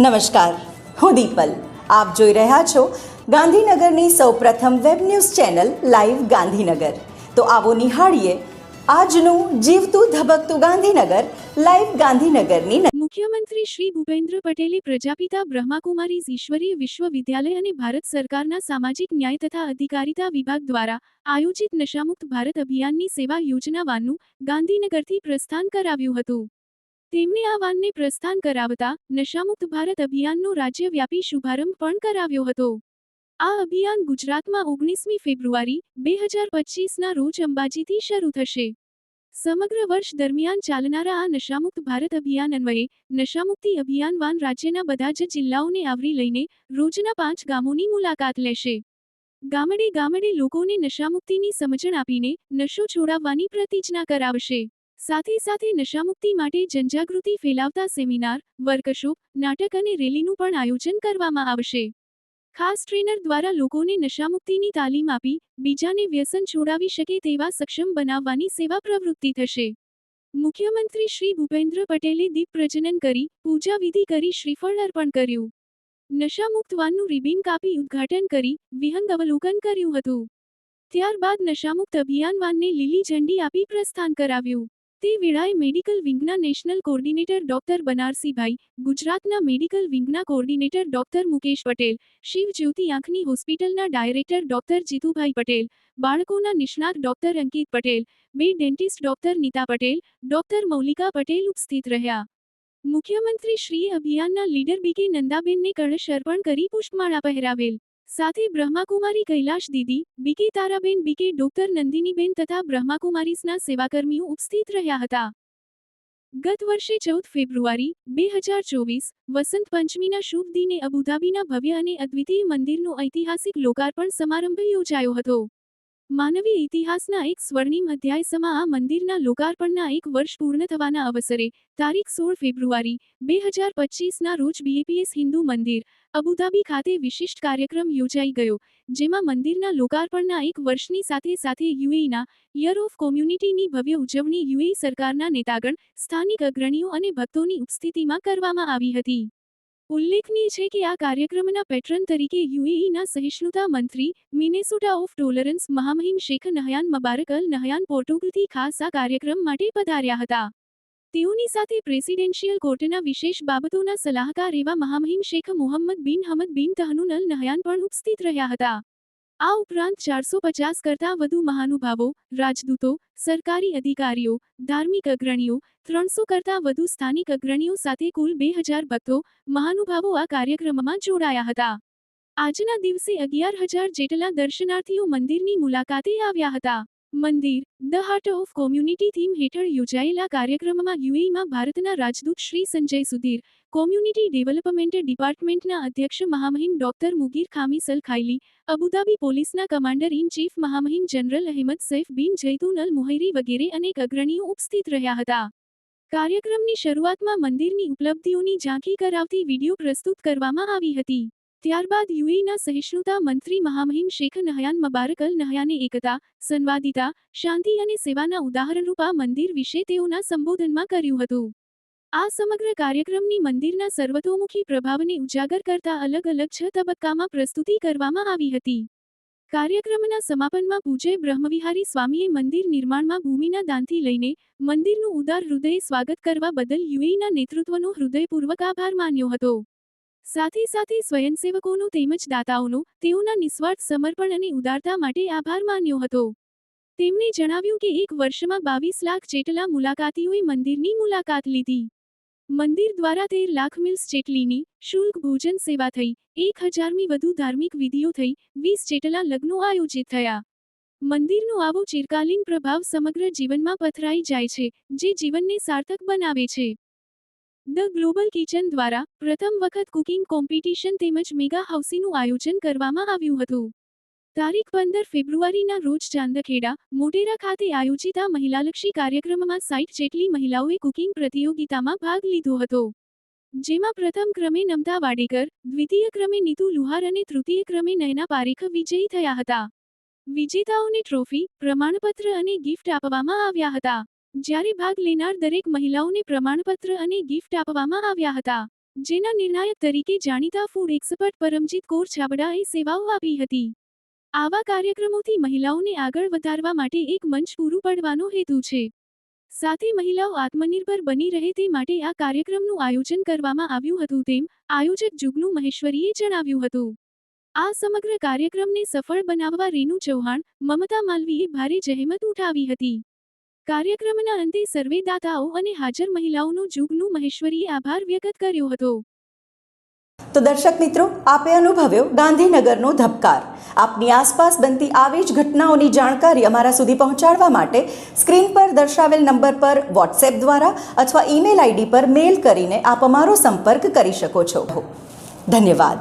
નમસ્કાર. હું દીપલ. આપ જોઈ રહ્યા છો ગાંધીનગરની સૌપ્રથમ web news channel live Gandhinagar. તો આવો નિહાળીએ આજનું જીવતું ધબકતું ગાંધીનગર લાઈવ ગાંધીનગરની મુખ્યમંત્રી શ્રી ભૂપેન્દ્ર પટેલે પ્રજાપિતા બ્રહ્માકુમારી ઈશ્વરીય વિશ્વવિદ્યાલય અને ભારત સરકારના સામાજિક ન્યાય તથા અધિકારિતા વિભાગ દ્વારા આયોજિત નશામુક્ત ભારત અભિયાનની સેવા યોજનાવાનું ગાંધીનગરથી પ્રસ્થાન કરાવ્યું હતું. તેમણે આ વાનને પ્રસ્થાન કરાવતા નશામુક્ત ભારત અભિયાનનો રાજ્યવ્યાપી શુભારંભ પણ કરાવ્યો હતો. આ અભિયાન ગુજરાતમાં ઓગણીસમી ફેબ્રુઆરી, બે હજાર પચીસના રોજ અંબાજીથી શરૂ થશે. સમગ્ર વર્ષ દરમિયાન ચાલનારા આ નશામુક્ત ભારત અભિયાન અન્વયે નશામુક્તિ અભિયાન વાન રાજ્યના બધા જ જિલ્લાઓને આવરી લઈને રોજના પાંચ ગામોની મુલાકાત લેશે. ગામડે ગામડે લોકોને નશામુક્તિની સમજણ આપીને નશો છોડાવવાની પ્રતિજ્ઞા કરાવશે. સાથે સાથે નશામુક્તિ માટે જનજાગૃતિ ફેલાવતા સેમિનાર, વર્કશોપ, નાટક અને રેલીનું પણ આયોજન કરવામાં આવશે. ખાસ ટ્રેનર દ્વારા લોકોને નશામુક્તિની તાલીમ આપી, બીજાને વ્યસન છોડાવી શકે તેવા સક્ષમ બનાવવાની સેવા પ્રવૃત્તિ થશે. મુખ્યમંત્રી શ્રી ભૂપેન્દ્ર પટેલે દીપ પ્રજનન કરી, પૂજા વિધિ કરી શ્રીફળ અર્પણ કર્યું. નશામુક્ત વાનનું રિબિન કાપી ઉદ્ઘાટન કરી, વિહંગ અવલોકન કર્યું હતું. ત્યારબાદ નશામુક્ત અભિયાન વાનને લીલી ઝંડી આપી પ્રસ્થાન કરાવ્યું. તે વેળાએ મેડિકલ વિંગના નેશનલ કોર્ડિનેટર ડોક્ટર બનારસીભાઈ, ગુજરાતના મેડિકલ વિંગના કોર્ડિનેટર ડોક્ટર મુકેશ પટેલ, શિવજ્યોતિ આંખની હોસ્પિટલના ડાયરેક્ટર ડોક્ટર જીતુભાઈ પટેલ, બાળકોના નિષ્ણાત ડોક્ટર અંકિત પટેલ, બે dentist doctor Nita Patel, doctor Maulika Patel ઉપસ્થિત રહ્યા. મુખ્યમંત્રી શ્રી અભિયાનના લીડર બીકે નંદાબેનને કળશ અર્પણ કરી પુષ્પમાળા પહેરાવેલ. સાથે Brahmakumari Kailash Didi, B K Taraben, B K doctor Nandiniben તથા બ્રહ્માકુમારીસના સેવાકર્મીઓ ઉપસ્થિત રહ્યા હતા. ગત વર્ષે ચૌદ ફેબ્રુઆરી, બે હજાર ચોવીસ, વસંત પંચમીના શુભ દિને અબુધાબીના ભવ્ય અને અદ્વિતીય મંદિરનો ઐતિહાસિક લોકાર્પણ સમારંભ યોજાયો હતો. માનવી ઇતિહાસના એક સ્વર્ણિમ અધ્યાય સમા આ મંદિરના લોકાર્પણના એક વર્ષ પૂર્ણ થવાના અવસરે, તારીખ સોળ ફેબ્રુઆરી, બે હજાર પચીસના રોજ બીએપીએસ હિન્દુ મંદિર, અબુધાબી ખાતે વિશિષ્ટ કાર્યક્રમ યોજાઈ ગયો, જેમાં મંદિરના લોકાર્પણના એક વર્ષની સાથે સાથે યુએઈના યર ઓફ કોમ્યુનિટીની ભવ્ય ઉજવણી યુએઈ સરકારના નેતાગણ, સ્થાનિક અગ્રણીઓ અને ભક્તોની ઉપસ્થિતિમાં કરવામાં આવી હતી. ઉલ્લેખનીય છે કે આ કાર્યક્રમના પેટ્રન તરીકે યુએઈના સહિષ્ણુતા મંત્રી, minister of tolerance મહામહિમ Sheikh Nahyan Mubarak Al Nahyan પોર્ટુગલથી ખાસ આ કાર્યક્રમ માટે પધાર્યા હતા. તેઓની સાથે પ્રેસિડેન્શિયલ કોર્ટના વિશેષ બાબતોના સલાહકાર એવા મહામહિમ શેખ મોહમ્મદ બિન હમદ બિન તહનુન અલ નહયાન પણ ઉપસ્થિત રહ્યા હતા. આ ઉપરાંત ચારસો પચાસ કરતાં વધુ મહાનુભાવો, રાજદૂતો, સરકારી અધિકારીઓ, ધાર્મિક અગ્રણીઓ, ત્રણસો કરતાં વધુ સ્થાનિક અગ્રણીઓ સાથે કુલ બે હજાર ભક્તો મહાનુભાવો આ કાર્યક્રમમાં જોડાયા હતા. આજના દિવસે અગિયાર હજાર જેટલા દર્શનાર્થીઓ મંદિરની મુલાકાતે આવ્યા હતા. મંદિર. The heart of community theme હેઠળ યોજાયેલા કાર્યક્રમમાં યુએઈમાં ભારતના રાજદૂત શ્રી સંજય સુધીર, કોમ્યુનિટી ડેવલપમેન્ટ ડિપાર્ટમેન્ટના અધ્યક્ષ મહામહિમ doctor Mugheer Khamis Khaili Abu Dhabi પોલીસના commander in chief મહામહિમ general Ahmed Saif bin Zaitoon Al મુહૈરી વગેરે અનેક અગ્રણીઓ ઉપસ્થિત રહ્યા હતા. કાર્યક્રમની શરૂઆતમાં મંદિરની ઉપલબ્ધિઓની ઝાંખી કરાવતી વીડિયો પ્રસ્તુત કરવામાં આવી હતી. ત્યારબાદ યુએઈના સહિષ્ણુતા મંત્રી મહામહિમ શેખ નહયાન મબારક અલ નહયાને એકતા, સંવાદિતા, શાંતિ અને સેવાના ઉદાહરણરૂપા મંદિર વિશે તેઓના સંબોધનમાં કર્યું હતું. આ સમગ્ર કાર્યક્રમની મંદિરના સર્વતોમુખી પ્રભાવને ઉજાગર કરતા અલગ અલગ છ તબક્કામાં પ્રસ્તુતિ કરવામાં આવી હતી. કાર્યક્રમના સમાપનમાં પૂજ્ય બ્રહ્મવિહારી સ્વામીએ મંદિર નિર્માણમાં ભૂમિના દાનથી લઈને મંદિરનું ઉદાર હૃદયે સ્વાગત કરવા બદલ યુએઈના નેતૃત્વનો હૃદયપૂર્વક આભાર માન્યો હતો. સાથે સાથે સ્વયંસેવકોનો તેમજ દાતાઓનો તેઓના નિસ્વાર્થ સમર્પણ અને ઉદારતા માટે આભાર માન્યો હતો. તેમણે જણાવ્યું કે એક વર્ષમાં બાવીસ લાખ જેટલા મુલાકાતીઓએ મંદિરની મુલાકાત લીધી. મંદિર દ્વારા તેર લાખ મિલ્સ જેટલીની શુલ્ક ભોજન સેવા થઈ, એક હજારમી વધુ ધાર્મિક વિધિઓ થઈ, વીસ જેટલા લગ્નો આયોજિત થયા. મંદિરનો આવો ચિરકાલીન પ્રભાવ સમગ્ર જીવનમાં પથરાઈ જાય છે, જે જીવનને સાર્થક બનાવે છે. ધ ગ્લોબલ કિચન દ્વારા પ્રથમ વખત કુકિંગ કોમ્પિટિશન તેમજ મેગા હાઉસીનું આયોજન કરવામાં આવ્યું હતું. તારીખ પંદર ફેબ્રુઆરીના રોજ ચાંદખેડા, મોટેરા ખાતે આયોજિત આ મહિલાલક્ષી કાર્યક્રમમાં સાઈઠ જેટલી મહિલાઓએ કુકિંગ પ્રતિયોગિતામાં ભાગ લીધો હતો. જેમાં પ્રથમ ક્રમે નમતા વાડેકર, દ્વિતીય ક્રમે નીતુ લુહાર અને તૃતીય ક્રમે નયના પારેખ વિજયી થયા હતા. વિજેતાઓને ટ્રોફી, પ્રમાણપત્ર અને ગિફ્ટ આપવામાં આવ્યા હતા. જ્યારે ભાગ લેનાર દરેક મહિલાઓને પ્રમાણપત્ર અને ગિફ્ટ આપવામાં આવ્યા હતા, જેના નિર્ણાયક તરીકે જાણીતા ફૂડ એક્સપર્ટ પરમજીત કૌર છાબડાએ સેવાઓ આપી હતી. આવા કાર્યક્રમોથી મહિલાઓને આગળ વધારવા માટે એક મંચ પૂરું પાડવાનો હેતુ છે. સાથે મહિલાઓ આત્મનિર્ભર બની રહે તે માટે આ કાર્યક્રમનું આયોજન કરવામાં આવ્યું હતું તેમ આયોજક જુગનુ મહેશ્વરીએ જણાવ્યું હતું. આ સમગ્ર કાર્યક્રમને સફળ બનાવવા રેનુ ચૌહાણ, મમતા માલવીએ ભારે જહેમત ઉઠાવી હતી. કાર્યક્રમના અંતે સર્વેદાતાઓ અને હાજર મહિલાઓનો જુગનું મહેશ્વરીએ આભાર વ્યક્ત કર્યો હતો. તો દર્શક મિત્રો, આપે અનુભવ્યો ગાંધીનગરનો ધબકાર. આપની આસપાસ બનતી આવી જ ઘટનાઓની જાણકારી અમારા સુધી પહોંચાડવા માટે સ્ક્રીન પર દર્શાવેલ નંબર પર વોટ્સએપ દ્વારા અથવા ઈમેલ આઈડી પર મેલ કરીને આપ અમારો સંપર્ક કરી શકો છો. ધન્યવાદ.